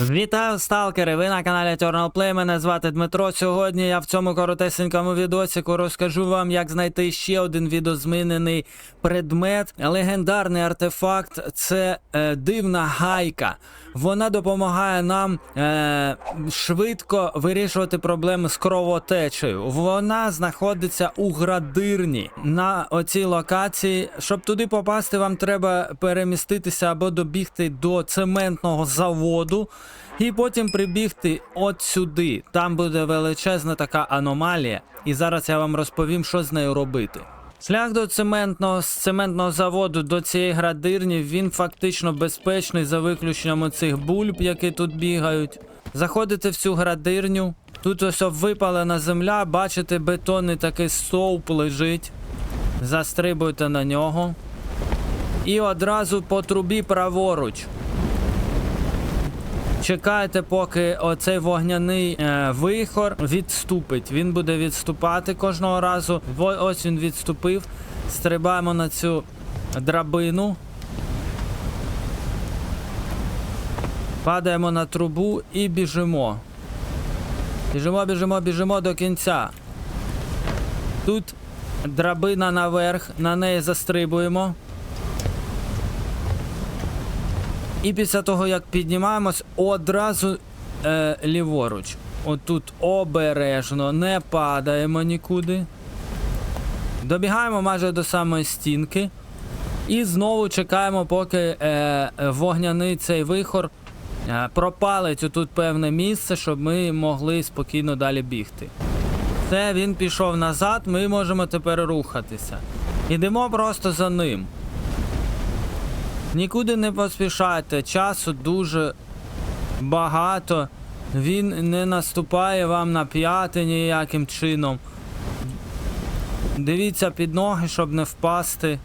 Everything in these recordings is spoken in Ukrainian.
Вітаю, сталкери! Ви на каналі Eternal Play. Мене звати Дмитро. Сьогодні я в цьому коротесенькому відосику розкажу вам, як знайти ще один відозмінений предмет. Легендарний артефакт це е, дивна гайка. Вона допомагає нам е, швидко вирішувати проблеми з кровотечею. Вона знаходиться у градирні на оцій локації. Щоб туди попасти, вам треба переміститися або добігти до цементного заводу. І потім прибігти от сюди. Там буде величезна така аномалія. І зараз я вам розповім, що з нею робити. Шлях до цементного з цементного заводу до цієї градирні він фактично безпечний за виключенням цих бульб, які тут бігають. Заходите в цю градирню. Тут ось випалена земля, бачите, бетонний такий стовп лежить. Застрибуйте на нього. І одразу по трубі праворуч. Чекайте, поки оцей вогняний е, вихор відступить. Він буде відступати кожного разу. Ось він відступив. Стрибаємо на цю драбину. Падаємо на трубу і біжимо. Біжимо, біжимо, біжимо до кінця. Тут драбина наверх, на неї застрибуємо. І після того, як піднімаємось, одразу е, ліворуч. Отут обережно, не падаємо нікуди. Добігаємо майже до самої стінки. І знову чекаємо, поки е, вогняний цей вихор е, пропалить отут певне місце, щоб ми могли спокійно далі бігти. Все, він пішов назад, ми можемо тепер рухатися. Ідемо просто за ним. Нікуди не поспішайте, часу дуже багато. Він не наступає вам на п'яти ніяким чином. Дивіться під ноги, щоб не впасти.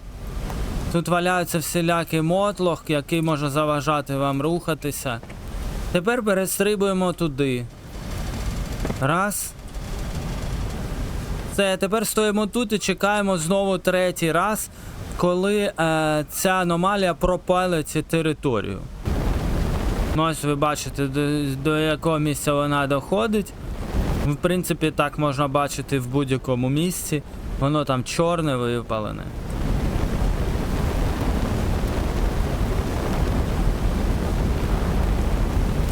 Тут валяється всілякий мотлох, який може заважати вам рухатися. Тепер перестрибуємо туди. Раз. Все, тепер стоїмо тут і чекаємо знову третій раз, коли е, ця аномалія пропалить цю територію. Ну, ось ви бачите, до, до якого місця вона доходить. В принципі, так можна бачити в будь-якому місці. Воно там чорне випалене.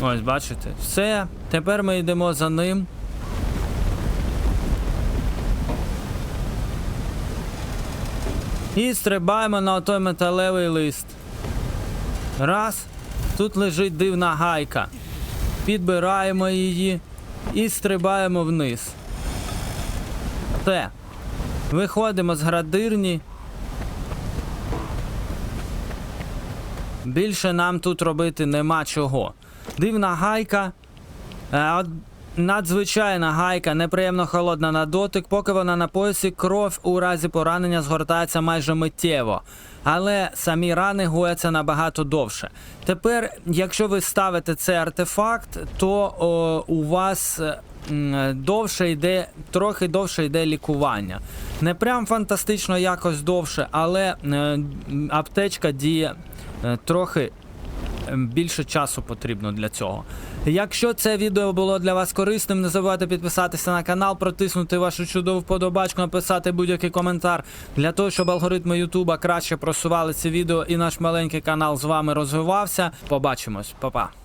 Ось, бачите, все. Тепер ми йдемо за ним. І стрибаємо на той металевий лист. Раз. Тут лежить дивна гайка. Підбираємо її і стрибаємо вниз. Все. Виходимо з градирні. Більше нам тут робити нема чого. Дивна гайка. Надзвичайна гайка, неприємно холодна на дотик, поки вона на поясі, кров у разі поранення згортається майже миттєво. Але самі рани гояться набагато довше. Тепер, якщо ви ставите цей артефакт, то о, у вас е, довше йде, трохи довше йде лікування. Не прям фантастично якось довше, але е, аптечка діє е, трохи більше часу потрібно для цього. Якщо це відео було для вас корисним, не забувайте підписатися на канал, протиснути вашу чудову вподобачку, написати будь-який коментар для того, щоб алгоритми Ютуба краще просували ці відео і наш маленький канал з вами розвивався. Побачимось, Па-па.